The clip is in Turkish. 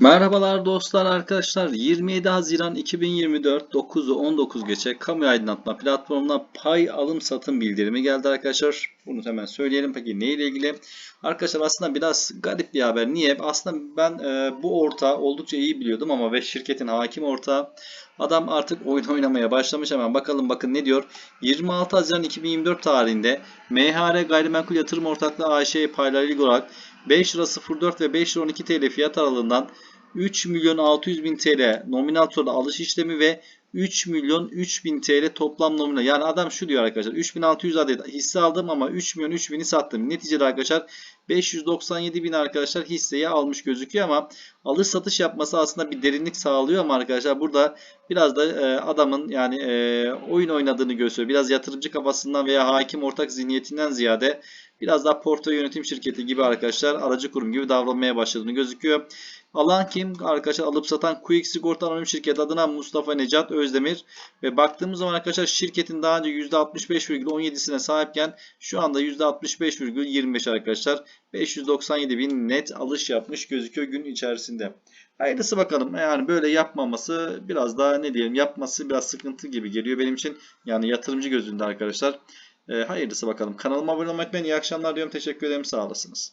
Merhabalar dostlar arkadaşlar 27 Haziran 2024 9'u 19 geçe kamu aydınlatma platformuna pay alım satım bildirimi geldi arkadaşlar. Bunu hemen söyleyelim. Peki ne ile ilgili? Arkadaşlar aslında biraz garip bir haber. Niye? Aslında ben e, bu ortağı oldukça iyi biliyordum ama ve şirketin hakim ortağı adam artık oyun oynamaya başlamış. Hemen bakalım bakın ne diyor. 26 Haziran 2024 tarihinde MHR Gayrimenkul Yatırım Ortaklığı AŞ'ye paylarıyla 5 lira 04 ve 5 lira 12 TL fiyat aralığından 3 milyon 600 bin TL nominal tutarlı alış işlemi ve 3 milyon 3 bin TL toplam nominal. Yani adam şu diyor arkadaşlar 3600 adet hisse aldım ama 3 milyon 3 bini sattım. Neticede arkadaşlar 597 bin arkadaşlar hisseyi almış gözüküyor ama alış satış yapması aslında bir derinlik sağlıyor ama arkadaşlar burada biraz da e, adamın yani e, oyun oynadığını gösteriyor. Biraz yatırımcı kafasından veya hakim ortak zihniyetinden ziyade biraz daha portföy yönetim şirketi gibi arkadaşlar aracı kurum gibi davranmaya başladığını gözüküyor. Alan kim? Arkadaşlar alıp satan Quick Sigorta Anonim Şirket adına Mustafa Necat Özdemir. Ve baktığımız zaman arkadaşlar şirketin daha önce %65,17'sine sahipken şu anda %65,25 arkadaşlar. 597 bin net alış yapmış gözüküyor gün içerisinde. Hayırlısı bakalım. Yani böyle yapmaması biraz daha ne diyelim yapması biraz sıkıntı gibi geliyor benim için. Yani yatırımcı gözünde arkadaşlar. E, hayırlısı bakalım. Kanalıma abone olmayı unutmayın. İyi akşamlar diyorum. Teşekkür ederim. Sağ olasınız.